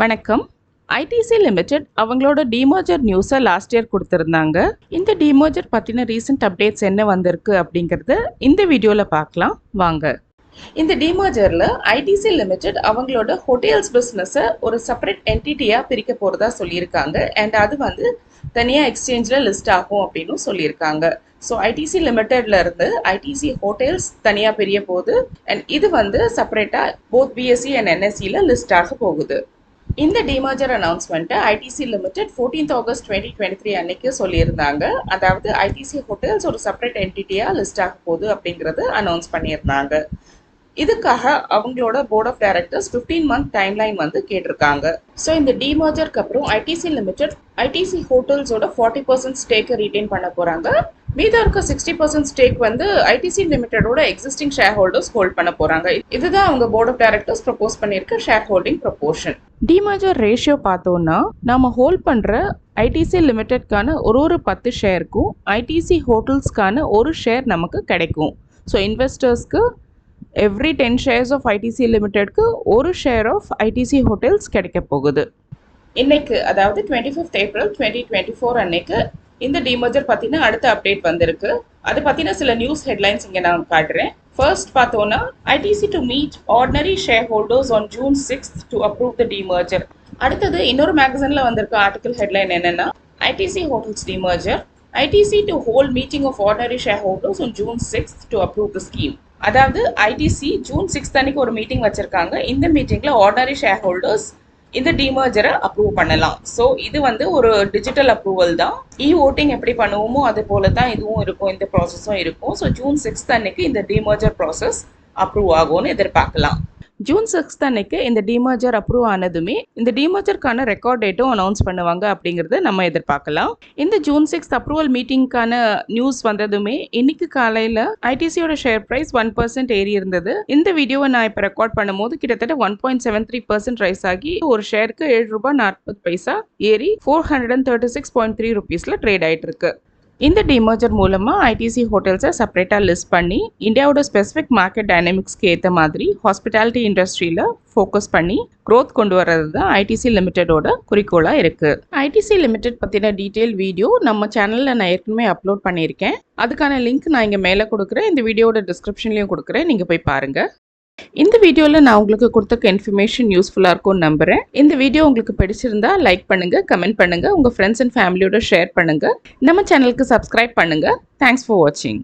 வணக்கம். ITC limited அவங்களோட டிமோஜர் நியூஸை லாஸ்ட் இயர் கொடுத்துருந்தாங்க. இந்த டிமோஜர் பற்றின ரீசெண்ட் அப்டேட்ஸ் என்ன வந்திருக்கு அப்படிங்கிறத இந்த வீடியோவில் பார்க்கலாம். வாங்க. இந்த டிமோஜரில் ஐடிசி லிமிடெட் அவங்களோட ஹோட்டல்ஸ் பிஸ்னஸை ஒரு செப்பரேட் என்டிட்டியாக பிரிக்க போகிறதா சொல்லியிருக்காங்க. அண்ட் அது வந்து தனியாக எக்ஸ்சேஞ்சில் லிஸ்ட் ஆகும் அப்படின்னு சொல்லியிருக்காங்க. ஸோ ஐடிசி லிமிட்டெட்ல இருந்து ஐடிசி ஹோட்டல்ஸ் தனியாக பிரிய போகுது. அண்ட் இது வந்து செப்பரேட்டாக போத் பிஎஸ்சி அண்ட் என்எஸ்சியில் லிஸ்ட் ஆக போகுது. இந்த demerger announcement ITC limited fourteenth August twenty twenty three அன்னைக்கு சொல்லியிருந்தாங்க. அதாவது ஐடிசி ஹோட்டல்ஸ் ஒரு செப்பரேட் என்டிட்டியாக லிஸ்ட் ஆக போகுது அப்படிங்கிறது அனௌன்ஸ் பண்ணியிருந்தாங்க. இதுக்காக அவங்களோட board of directors fifteen month timeline வந்து கேட்டிருக்காங்க. ஸோ இந்த டிமர்ஜருக்கு அப்புறம் ஐடிசி லிமிடெட் ஐடிசி ஹோட்டல்ஸோட ஃபார்ட்டி பர்சன்ட் ஸ்டேக்கை ரீட்டைன் பண்ண போகிறாங்க மீதம் இருக்க சிக்ஸ்டி பர்சன்ட் ஸ்டேக் வந்து ஐடிசி லிமிடெடோட எக்ஸிஸ்டிங் ஷேர் ஹோல்டர்ஸ் ஹோல்ட் பண்ண போகிறாங்க இதுதான் அவங்க போர்ட் ஆஃப் டைரக்டர்ஸ் ப்ரப்போஸ் பண்ணியிருக்க share holding proportion demerger ratio பார்த்தோம்னா நம்ம ஹோல்ட் பண்ணுற ஐடிசி லிமிடெட்கான ஒரு ஒரு பத்து ஷேருக்கும் ஐடிசி ஹோட்டல்ஸ்க்கான ஒரு ஷேர் நமக்கு கிடைக்கும். So இன்வெஸ்டர்ஸ்க்கு every ten shares of ITC லிமிடெட்க்கு ஒரு ஷேர் ஆஃப் ஐடிசி ஹோட்டல்ஸ் கிடைக்க போகுது. இன்னைக்கு அதாவது twenty fifth April twenty twenty four அன்னைக்கு இந்த டிமர்ஜர் பற்றின அடுத்த அப்டேட் வந்திருக்கு. அது பற்றின சில நியூஸ் ஹெட்லைன்ஸ் இங்கே நான் காட்டுறேன். ஃபர்ஸ்ட் பார்த்தோன்னா ITC to meet ordinary shareholders on June sixth to approve the demerger அடுத்தது இன்னொரு மேகசினில் வந்திருக்க ஆர்டிகல் ஹெட்லைன் என்னென்னா ITC hotels demerger ITC to hold meeting of ordinary shareholders on June sixth to approve the scheme அதாவது ITC June sixth அன்னைக்கு ஒரு meeting வச்சிருக்காங்க. இந்த மீட்டிங்ல ஆர்டினரி ஷேர் ஹோல்டர்ஸ் இந்த டிமர்ஜரை அப்ரூவ் பண்ணலாம். ஸோ இது வந்து ஒரு டிஜிட்டல் அப்ரூவல் தான். இ ஓட்டிங் எப்படி பண்ணுவோமோ அது போல தான் இதுவும் இருக்கும். இந்த ப்ராசஸும் இருக்கும். ஸோ ஜூன் சிக்ஸ்த் அன்னைக்கு இந்த டிமர்ஜர் ப்ராசஸ் அப்ரூவ் ஆகும்னு எதிர்பார்க்கலாம். ஜூன் சிக்ஸ்த் அன்னைக்கு இந்த டிமர்ஜர் அப்ரூவ் ஆனதுமே இந்த டிமர்ஜருக்கான ரெக்கார்ட் டேட்டும் அனௌன்ஸ் பண்ணுவாங்க அப்படிங்கிறத நம்ம எதிர்பார்க்கலாம். இந்த ஜூன் சிக்ஸ்த் அப்ரூவல் மீட்டிங்க்கான நியூஸ் வந்ததுமே இன்னைக்கு காலையில் ஐடிசியோட ஷேர் ப்ரைஸ் ஒன் பர்சன்ட் ஏறி இருந்தது. இந்த வீடியோவை நான் இப்போ ரெக்கார்ட் பண்ணும்போது கிட்டத்தட்ட one point seven three percent rise ஆகி ஒரு ஷேருக்கு ஏழு ரூபாய் நாற்பது பைசா ஏறி four hundred and thirty six point three ருபீஸில் ட்ரேட் ஆகிட்டு இருக்கு. இந்த டிமர்ஜர் மூலமாக ஐடிசி ஹோட்டல்ஸை செப்பரேட்டாக லிஸ்ட் பண்ணி இந்தியாவோட ஸ்பெசிஃபிக் மார்க்கெட் டைனமிக்ஸ்க்கு ஏற்ற மாதிரி ஹாஸ்பிட்டாலிட்டி இண்டஸ்ட்ரியில் ஃபோக்கஸ் பண்ணி க்ரோத் கொண்டு வர்றது தான் ஐடிசி லிமிட்டடோட குறிக்கோளாக இருக்குது ஐடிசி லிமிடெட் பற்றின டீட்டெயில் வீடியோ நம்ம சேனலில் நான் ஏற்கனவே அப்லோட் பண்ணியிருக்கேன். அதுக்கான லிங்க் நான் இங்கே மேலே கொடுக்குறேன். இந்த வீடியோட டிஸ்கிரிப்ஷன்லேயும் கொடுக்குறேன். நீங்கள் போய் பாருங்கள் இந்த வீடியோவில் நான் உங்களுக்கு கொடுத்துருக்க இன்ஃபர்மேஷன் யூஸ்ஃபுல்லாக இருக்கும்னு நம்புகிறேன் இந்த வீடியோ உங்களுக்கு பிடிச்சிருந்தா லைக் பண்ணுங்கள் கமெண்ட் பண்ணுங்கள் உங்கள் ஃப்ரெண்ட்ஸ் அண்ட் ஃபேமிலியோட ஷேர் பண்ணுங்கள் நம்ம சேனலுக்கு சப்ஸ்கிரைப் பண்ணுங்கள் தேங்க்ஸ் ஃபார் வாட்சிங்